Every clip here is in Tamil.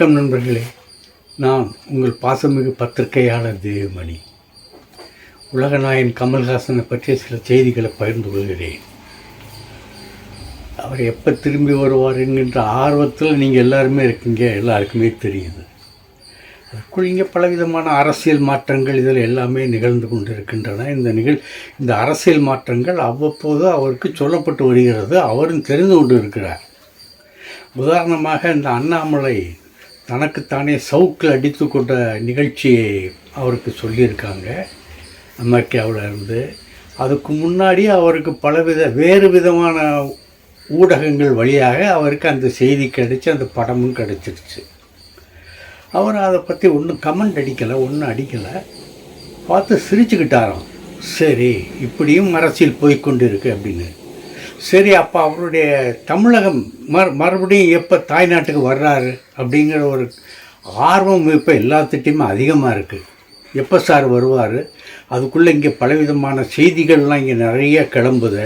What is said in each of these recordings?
வணக்கம் நண்பர்களே. நான் உங்கள் பாசமிகு பத்திரிகையாளர் தேவமணி. உலகநாயன் கமல்ஹாசனை பற்றிய சில செய்திகளை பகிர்ந்து கொள்கிறேன். அவர் எப்போ திரும்பி வருவார் என்கின்ற ஆர்வத்தில் நீங்கள் எல்லாருமே இருக்கீங்க எல்லாருக்குமே தெரியுது. அதற்குள் இங்கே பலவிதமான அரசியல் மாற்றங்கள் இதில் எல்லாமே நிகழ்ந்து கொண்டிருக்கின்றன. இந்த நிகழ் இந்த அரசியல் மாற்றங்கள் அவ்வப்போது அவருக்கு சொல்லப்பட்டு வருகிறது அவரும் தெரிந்து கொண்டு இருக்கிறார். உதாரணமாக இந்த அண்ணாமலை தனக்குத்தானே சவுக்கில் அடித்து கொண்ட நிகழ்ச்சியை அவருக்கு சொல்லியிருக்காங்க. அமெரிக்காவில் இருந்து. அதுக்கு முன்னாடி அவருக்கு பலவித வேறு விதமான ஊடகங்கள் வழியாக அவருக்கு அந்த செய்தி கிடைச்சி அந்த படமும் கிடச்சிருச்சு. அவர் அதை பற்றி ஒன்றும் கமெண்ட் அடிக்கலை ஒன்றும் அடிக்கலை. பார்த்து சிரிச்சுக்கிட்டாராம். சரி இப்படியும் அரசியல் போய்க்கொண்டு இருக்கு அப்படின்னு. சரி அப்போ அவருடைய தமிழகம் மறு மறுபடியும் எப்போ தாய்நாட்டுக்கு வர்றாரு அப்படிங்கிற ஒரு ஆர்வம் இப்போ எல்லாத்துட்டையுமே அதிகமாக இருக்குது எப்போ சார் வருவார்? அதுக்குள்ளே இங்கே பலவிதமான செய்திகள்லாம் இங்கே நிறைய கிளம்புது.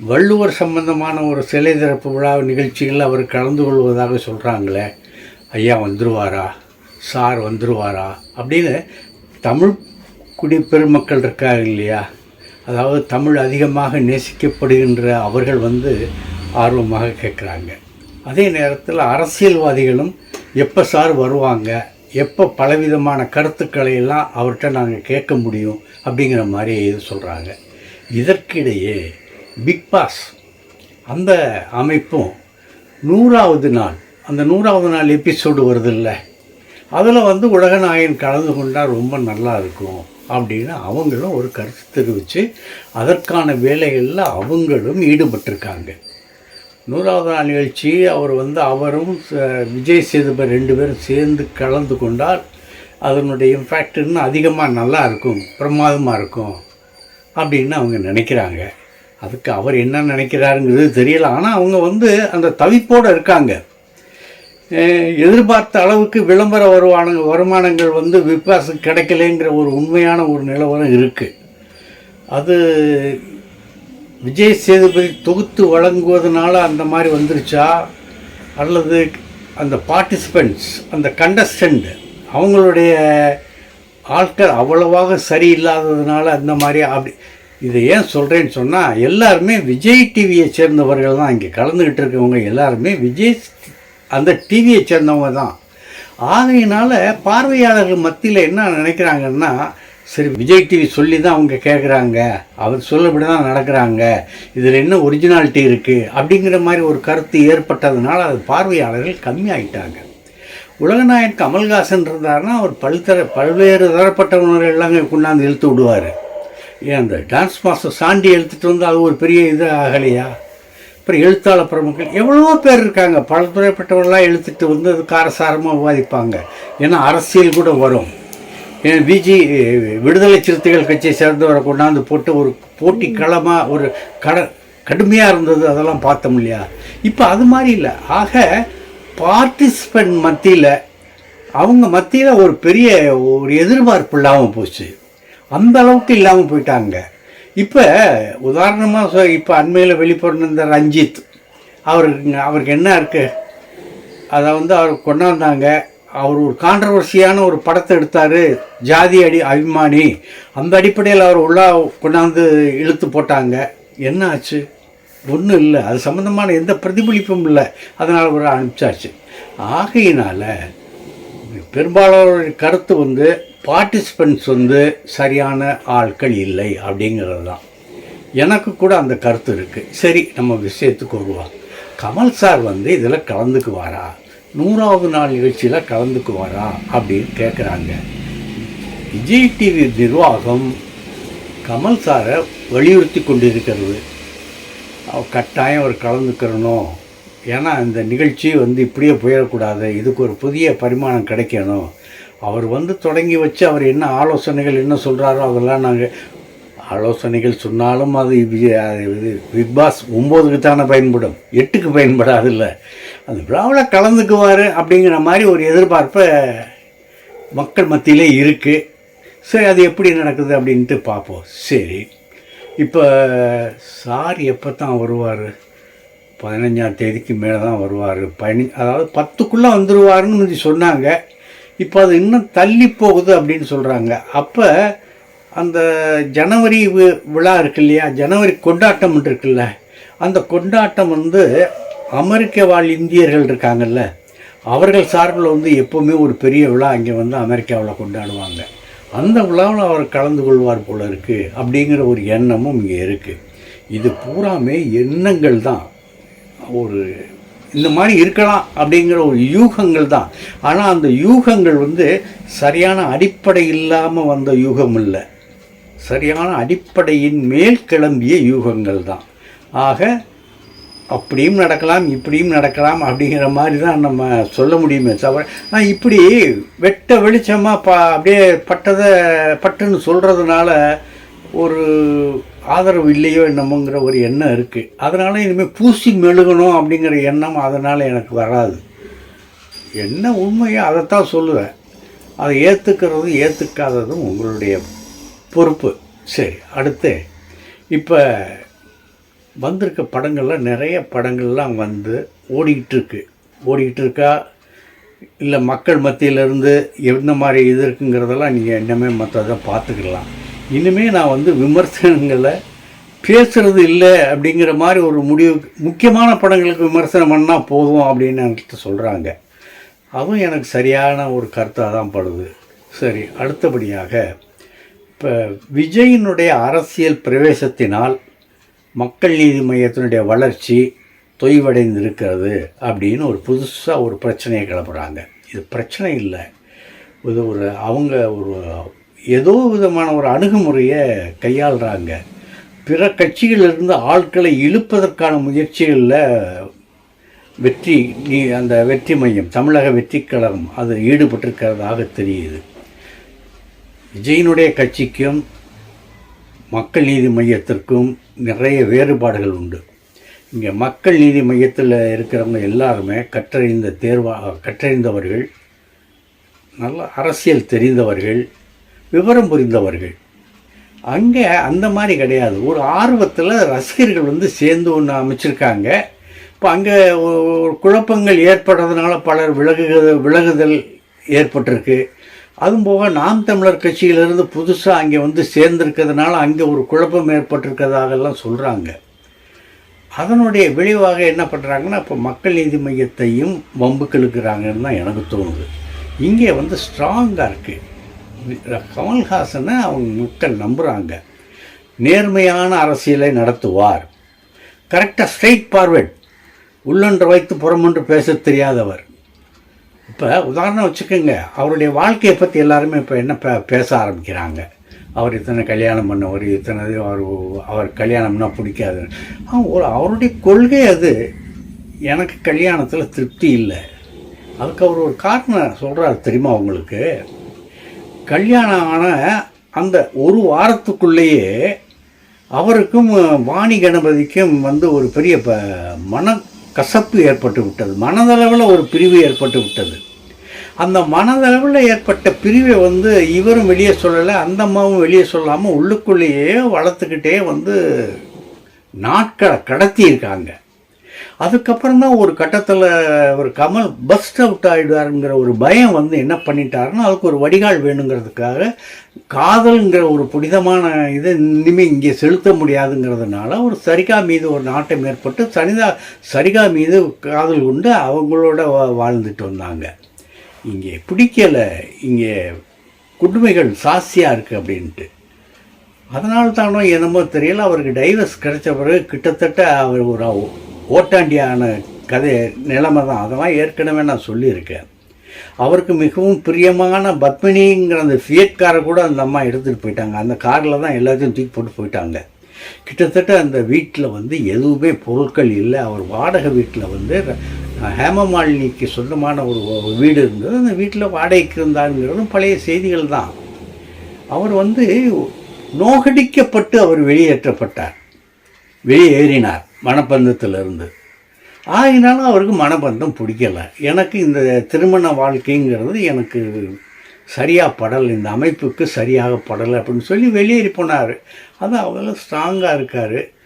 வள்ளுவர் சம்பந்தமான ஒரு சிலை திறப்பு விழா நிகழ்ச்சிகளில் அவர் கலந்து கொள்வதாக சொல்கிறாங்களே ஐயா வந்துருவாரா? சார் வந்துருவாரா? அப்படின்னு தமிழ் குடி பெருமக்கள் இருக்காங்க இல்லையா? அதாவது தமிழ் அதிகமாக நேசிக்கப்படுகின்ற அவர்கள் வந்து ஆர்வமாக கேட்குறாங்க. அதே நேரத்தில் அரசியல்வாதிகளும் எப்போ சார் வருவாங்க எப்போ பலவிதமான கருத்துக்களை எல்லாம் அவர்கிட்ட நாங்கள் கேட்க முடியும் அப்படிங்கிற மாதிரி இது சொல்கிறாங்க இதற்கிடையே பிக் பாஸ் அந்த அமைப்பும் நூறாவது நாள் அந்த நூறாவது நாள் எபிசோடு வருதில்ல அதில் வந்து உலகநாயகன் கலந்து கொண்டால் ரொம்ப நல்லா இருக்கும். அப்படின்னு அவங்களும் ஒரு கருத்து தெரிவித்து அதற்கான வேலைகளில் அவங்களும் ஈடுபட்டிருக்காங்க. நூறாவது நாள் நிகழ்ச்சி அவர் வந்து அவரும் ச- விஜய் சேதுபதி ரெண்டு பேரும் சேர்ந்து கலந்து கொண்டால் அதனுடைய இம்பேக்ட் இன்னும் அதிகமாக நல்லா இருக்கும் பிரமாதமாக இருக்கும் அப்படின்னு அவங்க நினைக்கிறாங்க. அதுக்கு அவர் என்ன நினைக்கிறாருங்கிறது தெரியல. ஆனால் அவங்க வந்து அந்த தவிப்போடு இருக்காங்க. எதிர்பார்த்த அளவுக்கு விளம்பர வருமான வருமானங்கள் வந்து விப்பாசுக்கு கிடைக்கலைங்கிற ஒரு உண்மையான ஒரு நிலவரம் இருக்குது அது விஜய் சேதுபதி தொகுத்து வழங்குவதனால அந்த மாதிரி வந்துருச்சா? அல்லது அந்த பார்ட்டிசிபெண்ட்ஸ் அந்த கண்டஸ்டண்ட் அவங்களுடைய ஆட்கள் அவ்வளவாக சரியில்லாததுனால அந்த மாதிரி அப்படி இதை ஏன் சொல்கிறேன்னு சொன்னால் எல்லாருமே விஜய் டிவியை சேர்ந்தவர்கள் தான் இங்கே கலந்துக்கிட்டு இருக்கவங்க எல்லாருமே விஜய் அந்த டிவியை சேர்ந்தவங்க தான். ஆகையினால பார்வையாளர்கள் மத்தியில் என்ன நினைக்கிறாங்கன்னா சரி விஜய் டிவி சொல்லி தான் அவங்க கேட்குறாங்க அவர் சொல்லப்படி தான் நடக்கிறாங்க. இதில் என்ன ஒரிஜினாலிட்டி இருக்குது அப்படிங்கிற மாதிரி ஒரு கருத்து ஏற்பட்டதுனால அது பார்வையாளர்கள் கம்மியாயிட்டாங்க. உலகநாயகன் கமல்ஹாசன் இருந்தாருன்னா அவர் பல்தர பல்வேறு தரப்பட்டவர்கள் எல்லாம் கொண்டாந்து இழுத்து விடுவார். ஏன் அந்த டான்ஸ் மாஸ்டர் சாண்டி எழுத்துட்டு வந்து அது ஒரு பெரிய இது ஆகலையா? அப்புறம் எழுத்தாளர் பிரமுகர்கள் எவ்வளோ பேர் இருக்காங்க. பல துறைப்பட்டவர்களாக எழுத்துட்டு வந்து அது காரசாரமாக விவாதிப்பாங்க. ஏன்னா அரசியல் கூட வரும். ஏன் பிஜி விடுதலை சிறுத்தைகள் கட்சியை சேர்ந்தவரை கொண்டாந்து போட்டு ஒரு போட்டி களமாக ஒரு கட கடுமையாக இருந்தது அதெல்லாம் பார்த்தோம் இல்லையா? இப்போ அது மாதிரி இல்லை. ஆக பார்ட்டிசிபெண்ட் மத்தியில் அவங்க மத்தியில் ஒரு பெரிய ஒரு எதிர்பார்ப்பு இல்லாமல் போச்சு. அந்த அளவுக்கு இல்லாமல் போயிட்டாங்க. இப்போ உதாரணமாக சொ இப்போ அண்மையில் வெளிப்படுன இந்த ரஞ்சித் அவருக்கு அவருக்கு என்ன இருக்குது அதை வந்து அவர் கொண்டாந்தாங்க. அவர் ஒரு கான்ட்ரவர்சியான ஒரு படத்தை எடுத்தார் ஜாதி அடி அபிமானி. அந்த அடிப்படையில் அவர் உள்ளா கொண்டாந்து இழுத்து போட்டாங்க. என்ன ஆச்சு? ஒன்றும் இல்லை. அது சம்மந்தமான எந்த பிரதிபலிப்பும் இல்லை. அதனால் ஒரு அனுப்பிச்சாச்சு. ஆகையினால் பெரும்பாலான கருத்து வந்து பார்ட்டிசிபெண்ட்ஸ் வந்து சரியான ஆட்கள் இல்லை அப்படிங்கிறது தான். எனக்கு கூட அந்த கருத்து இருக்குது சரி நம்ம விஷயத்துக்கு வருவோம். கமல் சார் வந்து இதில் கலந்துக்குவாரா? நூறாவது நாள் நிகழ்ச்சியில் கலந்துக்குவாரா அப்படின்னு கேட்குறாங்க. விஜய் டிவி நிர்வாகம் கமல் சாரை வலியுறுத்தி கொண்டிருக்கிறது. கட்டாயம் அவர் கலந்துக்கிறணும். ஏன்னா இந்த நிகழ்ச்சி வந்து இப்படியே போயிடக்கூடாது. இதுக்கு ஒரு புதிய பரிமாணம் கிடைக்கணும். அவர் வந்து தொடங்கி வச்சு அவர் என்ன ஆலோசனைகள் என்ன சொல்கிறாரோ அதெல்லாம் நாங்கள் ஆலோசனைகள் சொன்னாலும் அது இது பிக் பாஸ் ஒம்போதுக்கு தானே பயன்படும் எட்டுக்கு பயன்படாது இல்லை அந்த விழாவில் கலந்துக்குவார் அப்படிங்கிற மாதிரி ஒரு எதிர்பார்ப்பை மக்கள் மத்தியிலே இருக்குது சரி அது எப்படி நடக்குது அப்படின்ட்டு பார்ப்போம். சரி இப்போ சார் எப்போ தான் வருவார்? பதினஞ்சாம் தேதிக்கு மேலே தான் வருவார். பயணி அதாவது பத்துக்குள்ளே வந்துடுவாருன்னு சொன்னாங்க. இப்போ அது இன்னும் தள்ளி போகுது அப்படின்னு சொல்கிறாங்க அப்போ அந்த ஜனவரி விழா இருக்கு இல்லையா? ஜனவரி கொண்டாட்டம் இருக்குல்ல. அந்த கொண்டாட்டம் வந்து அமெரிக்க வாழ் இந்தியர்கள் இருக்காங்கல்ல. அவர்கள் சார்பில் வந்து எப்போவுமே ஒரு பெரிய விழா இங்கே வந்து அமெரிக்காவில் கொண்டாடுவாங்க. அந்த விழாவில் அவர் கலந்து கொள்வார் போல இருக்குது அப்படிங்கிற ஒரு எண்ணமும் இங்கே இருக்குது இது பூராமே எண்ணங்கள் தான். ஒரு இந்த மாதிரி இருக்கலாம் அப்படிங்கிற ஒரு யூகங்கள் தான். ஆனால் அந்த யூகங்கள் வந்து சரியான அடிப்படை இல்லாமல் வந்த யூகம் இல்லை. சரியான அடிப்படையின் மேல் கிளம்பிய யூகங்கள் தான். ஆக அப்படியும் நடக்கலாம் இப்படியும் நடக்கலாம் அப்படிங்கிற மாதிரி தான் நம்ம சொல்ல முடியுமே தவிர நான் இப்படி வெட்ட வெளிச்சமாக பா அப்படியே பட்டதை பட்டுன்னு சொல்கிறதுனால ஒரு ஆதரவு இல்லையோ என்னமோங்கிற ஒரு எண்ணம் இருக்குது அதனால் இனிமேல் பூசி மெழுகணும் அப்படிங்கிற எண்ணம் அதனால் எனக்கு வராது. என்ன உண்மையோ அதைத்தான் சொல்லுவேன். அதை ஏற்றுக்கிறதும் ஏற்றுக்காததும் உங்களுடைய பொறுப்பு. சரி அடுத்து. இப்போ வந்திருக்க படங்கள்லாம் நிறைய படங்கள்லாம் வந்து ஓடிக்கிட்டு இருக்கு ஓடிக்கிட்டு இருக்கா இல்லை மக்கள் மத்தியிலேருந்து என்ன மாதிரி இது இருக்குங்கிறதெல்லாம் நீங்கள் இன்னமே மற்றதை பார்த்துக்கலாம். இனிமேல் நான் வந்து விமர்சனங்களை பேசுறது இல்லை அப்படிங்கிற மாதிரி ஒரு முடிவு முக்கியமான படங்களுக்கு விமர்சனம் பண்ணால் போதும் அப்படின்னு என்கிட்ட சொல்கிறாங்க அதுவும் எனக்கு சரியான ஒரு கருத்தாக தான் படுது. சரி அடுத்தபடியாக இப்போ விஜயினுடைய அரசியல் பிரவேசத்தினால் மக்கள் நீதி மையத்தினுடைய வளர்ச்சி தொய்வடைந்து இருக்கிறது அப்படின்னு ஒரு புதுசாக ஒரு பிரச்சனையை கிளப்புறாங்க. இது பிரச்சனை இல்லை. இது ஒரு அவங்க ஒரு ஏதோ விதமான ஒரு அணுகுமுறையை கையாளுறாங்க. பிற கட்சிகளிலிருந்து ஆட்களை இழுப்பதற்கான முயற்சிகளில் வெற்றி நீ அந்த வெற்றி மையம் தமிழக வெற்றி கழகம் அது ஈடுபட்டிருக்கிறதாக தெரியுது. விஜயினுடைய கட்சிக்கும் மக்கள் நீதி மையத்திற்கும் நிறைய வேறுபாடுகள் உண்டு. இங்கே மக்கள் நீதி மையத்தில் இருக்கிறவங்க எல்லாருமே கற்றறிந்த தேர்வா கற்றறிந்தவர்கள் நல்ல அரசியல் தெரிந்தவர்கள் விவரம் புரிந்தவர்கள். அங்கே அந்த மாதிரி கிடையாது. ஒரு ஆர்வத்தில் ரசிகர்கள் வந்து சேர்ந்து ஒன்று அமைச்சிருக்காங்க. இப்போ அங்கே குழப்பங்கள் ஏற்படுறதுனால பலர் விலகுக விலகுதல் ஏற்பட்டிருக்கு. அதுவும் போக நாம் தமிழர் கட்சியிலிருந்து புதுசாக அங்கே வந்து சேர்ந்திருக்கிறதுனால அங்கே ஒரு குழப்பம் ஏற்பட்டிருக்கிறதாகலாம் சொல்கிறாங்க அதனுடைய விளைவாக என்ன பண்ணுறாங்கன்னா இப்போ மக்கள் நீதி மையத்தையும் வம்புக்கு இழுக்கிறாங்கன்னு தான் எனக்கு தோணுது. இங்கே வந்து ஸ்ட்ராங்காக இருக்குது கமல்ஹாசனை அவங்க மக்கள் நம்புகிறாங்க நேர்மையான அரசியலை நடத்துவார். கரெக்டாக ஸ்ட்ரைட் ஃபார்வர்ட் உள்ளொன்று வைத்து புறமொன்று பேச தெரியாதவர். இப்போ உதாரணம் வச்சுக்கோங்க. அவருடைய வாழ்க்கையை பற்றி எல்லாருமே இப்போ என்ன பே பேச ஆரம்பிக்கிறாங்க. அவர் இத்தனை கல்யாணம் பண்ணவர் இத்தனை இது அவர் அவர் கல்யாணம்னா பிடிக்காது. ஒரு அவருடைய கொள்கை அது. எனக்கு கல்யாணத்தில் திருப்தி இல்லை. அதுக்கு அவர் ஒரு காரணம் சொல்கிறாரு தெரியுமா உங்களுக்கு? கல்யாணம் ஆன அந்த ஒரு வாரத்துக்குள்ளேயே அவருக்கும் வாணி கணபதிக்கும் வந்து ஒரு பெரிய ப மன கசப்பு ஏற்பட்டு விட்டது. மனதளவில் ஒரு பிரிவு ஏற்பட்டு விட்டது. அந்த மனதளவில் ஏற்பட்ட பிரிவை வந்து இவரும் வெளியே சொல்லலை அந்த அம்மாவும் வெளியே சொல்லாமல் உள்ளுக்குள்ளேயே வளர்த்துக்கிட்டே வந்து நாட்களை கடத்தியிருக்காங்க. அதுக்கப்புறம் தான் ஒரு கட்டத்தில் ஒரு கமல் பஸ்ட் அவுட் ஆகிடுவாருங்கிற ஒரு பயம் வந்து என்ன பண்ணிட்டாருன்னா அதுக்கு ஒரு வடிகால் வேணுங்கிறதுக்காக காதல்ங்கிற ஒரு புனிதமான இதை இனிமேல் இங்கே செலுத்த முடியாதுங்கிறதுனால ஒரு சரிகா மீது ஒரு நாட்டம் ஏற்பட்டு சனிதா சரிகா மீது காதல் கொண்டு அவங்களோட வா- வாழ்ந்துட்டு வந்தாங்க. இங்கே பிடிக்கலை இங்கே குடுமைகள் சாஸ்தியாக இருக்குது அப்படின்ட்டு. அதனால தானோ என்னமோ தெரியல அவருக்கு டைவர்ஸ் கிடைச்ச பிறகு கிட்டத்தட்ட அவர் ஒரு ஓட்டாண்டியான கதை நிலைமை தான். அதெல்லாம் ஏற்கனவே நான் சொல்லியிருக்கேன். அவருக்கு மிகவும் பிரியமான பத்மினிங்கிற அந்த ஃபியட் காரை கூட அந்த அம்மா எடுத்துகிட்டு போயிட்டாங்க. அந்த காரில் தான் எல்லாத்தையும் தூக்கி போட்டு போயிட்டாங்க. கிட்டத்தட்ட அந்த வீட்டில் வந்து எதுவுமே பொருட்கள் இல்லை. அவர் வாடகை வீட்டில் வந்து ஹேமமாலினிக்கு சொந்தமான ஒரு ஒரு வீடு இருந்தது. அந்த வீட்டில் வாடகைக்கு இருந்தாருங்கிறதும் பழைய செய்திகள் தான். அவர் வந்து நோகடிக்கப்பட்டு அவர் வெளியேற்றப்பட்டார். வெளியேறினார். மனப்பந்தத்திலிருந்து. ஆகினாலும் அவருக்கு மனபந்தம் பிடிக்கல. எனக்கு இந்த திருமண வாழ்க்கைங்கிறது எனக்கு சரியாக படலை. இந்த அமைப்புக்கு சரியாக படலை அப்படின்னு சொல்லி வெளியேறி போனார். அது அவ்வளோ ஸ்ட்ராங்காக இருக்கார்.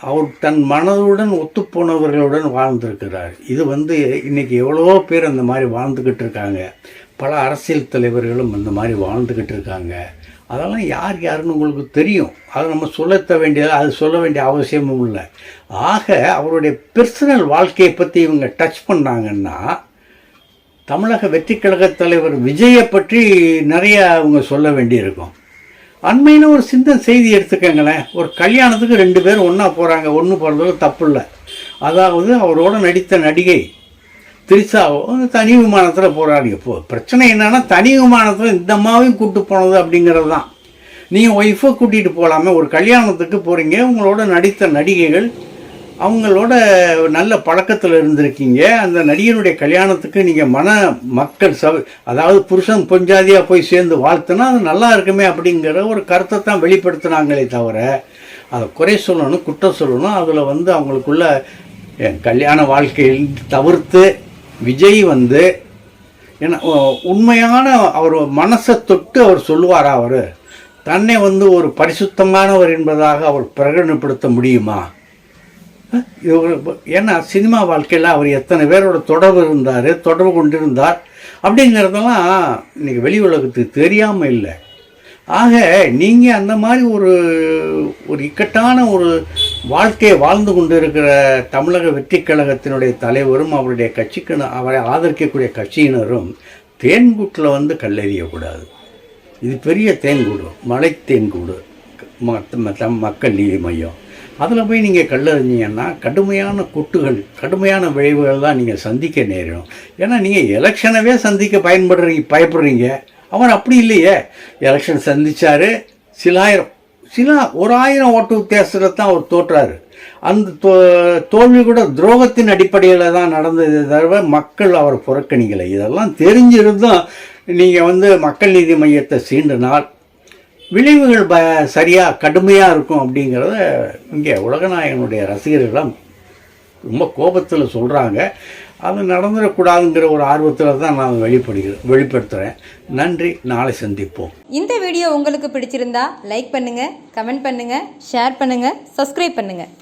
அவர் தன் மனதுடன் ஒத்துப்போனவர்களுடன் வாழ்ந்திருக்கிறார். இது வந்து இன்றைக்கி எவ்வளவோ பேர் அந்த மாதிரி வாழ்ந்துக்கிட்டு இருக்காங்க. பல அரசியல் தலைவர்களும் அந்த மாதிரி வாழ்ந்துக்கிட்டு இருக்காங்க. அதெல்லாம் யார் யாருன்னு உங்களுக்கு தெரியும். அதை நம்ம சொல்லத்த வேண்டியது அது சொல்ல வேண்டிய அவசியமும் இல்லை. ஆக அவருடைய பர்சனல் வாழ்க்கையை பற்றி இவங்க டச் பண்ணாங்கன்னா தமிழக வெற்றி கழகத் தலைவர் விஜயை பற்றி நிறைய அவங்க சொல்ல வேண்டியிருக்கும். அண்மையில் ஒரு சிந்தனை செய்தி எடுத்துக்கங்களேன். ஒரு கல்யாணத்துக்கு ரெண்டு பேரும் ஒன்றா போகிறாங்க ஒன்று போகிறதுல தப்பு இல்லை. அதாவது அவரோட நடித்த நடிகை திரிசாவோ தனி விமானத்தில் போராடி போ. பிரச்சனை என்னென்னா தனி விமானத்தில் இந்த அம்மாவையும் கூப்பிட்டு போனது அப்படிங்கிறது தான். நீங்கள் ஒய்ஃபை கூட்டிகிட்டு போகலாமே ஒரு கல்யாணத்துக்கு போகிறீங்க உங்களோட நடித்த நடிகைகள் அவங்களோட நல்ல பழக்கத்தில் இருந்திருக்கீங்க. அந்த நடிகனுடைய கல்யாணத்துக்கு நீங்கள் மன மக்கள் சவ அதாவது புருஷன் பொஞ்சாதியாக போய் சேர்ந்து வாழ்த்துனா அது நல்லா இருக்குமே அப்படிங்கிற ஒரு கருத்தை தான் வெளிப்படுத்தினாங்களே தவிர அதை குறை சொல்லணும் குற்றம் சொல்லணும். அதில் வந்து அவங்களுக்குள்ள என் கல்யாண வாழ்க்கையில் தவிர்த்து விஜய் வந்து ஏன்னா உண்மையான அவர் மனசை தொட்டு அவர் சொல்லுவாரா அவர்? தன்னை வந்து ஒரு பரிசுத்தமானவர் என்பதாக அவர் பிரகடனப்படுத்த முடியுமா? இது ஏன்னா சினிமா வாழ்க்கையில் அவர் எத்தனை பேரோட தொடர்பு இருந்தார் தொடர்பு கொண்டிருந்தார் அப்படிங்கிறதெல்லாம் இன்றைக்கி வெளி உலகத்துக்கு தெரியாமல் இல்லை. ஆக நீங்கள் அந்த மாதிரி ஒரு ஒரு இக்கட்டான ஒரு வாழ்க்கையை வாழ்ந்து கொண்டு இருக்கிற தமிழக வெற்றி கழகத்தினுடைய தலைவரும் அவருடைய கட்சிக்கு அவரை ஆதரிக்கக்கூடிய கட்சியினரும் தேன்கூட்டில் வந்து கல்லெறியக்கூடாது. இது பெரிய தேன்கூடு மலை தேன்கூடு ம- ம- மக்கள் நீதி மையம். அதில் போய் நீங்கள் கல்லறிஞ்சிங்கன்னா கடுமையான கொட்டுகள் கடுமையான விளைவுகள் தான் நீங்கள் சந்திக்க நேரிடும். ஏன்னா நீங்கள் எலெக்ஷனவே சந்திக்க பயன்படுறீங்க பயப்படுறீங்க. அவர் அப்படி இல்லையே. எலெக்ஷன் சந்தித்தார் சில ஆயிரம் சில ஒரு ஆயிரம் ஓட்டு வித்தியாசத்தில் தான் அவர் தோற்றாரு. அந்த தோ தோல்வி கூட துரோகத்தின் அடிப்படையில் தான் நடந்தது தவிர மக்கள் அவர் புறக்கணிக்கலை. இதெல்லாம் தெரிஞ்சிருந்தும் நீங்கள் வந்து மக்கள் நீதி மையத்தை சீண்டினால் விளைவுகள் ப சரியாக கடுமையாக இருக்கும் அப்படிங்கிறத இங்கே உலகநாயகனுடைய ரசிகர்களும் ரொம்ப கோபத்தில் சொல்கிறாங்க அது நடந்துடக்கூடாதுங்கிற ஒரு ஆர்வத்தில் தான் நான் வெளிப்படுகிறேன் வெளிப்படுத்துகிறேன் நன்றி. நாளை சந்திப்போம். இந்த வீடியோ உங்களுக்கு பிடிச்சிருந்தா லைக் பண்ணுங்கள் கமெண்ட் பண்ணுங்கள் ஷேர் பண்ணுங்கள் சப்ஸ்கிரைப் பண்ணுங்கள்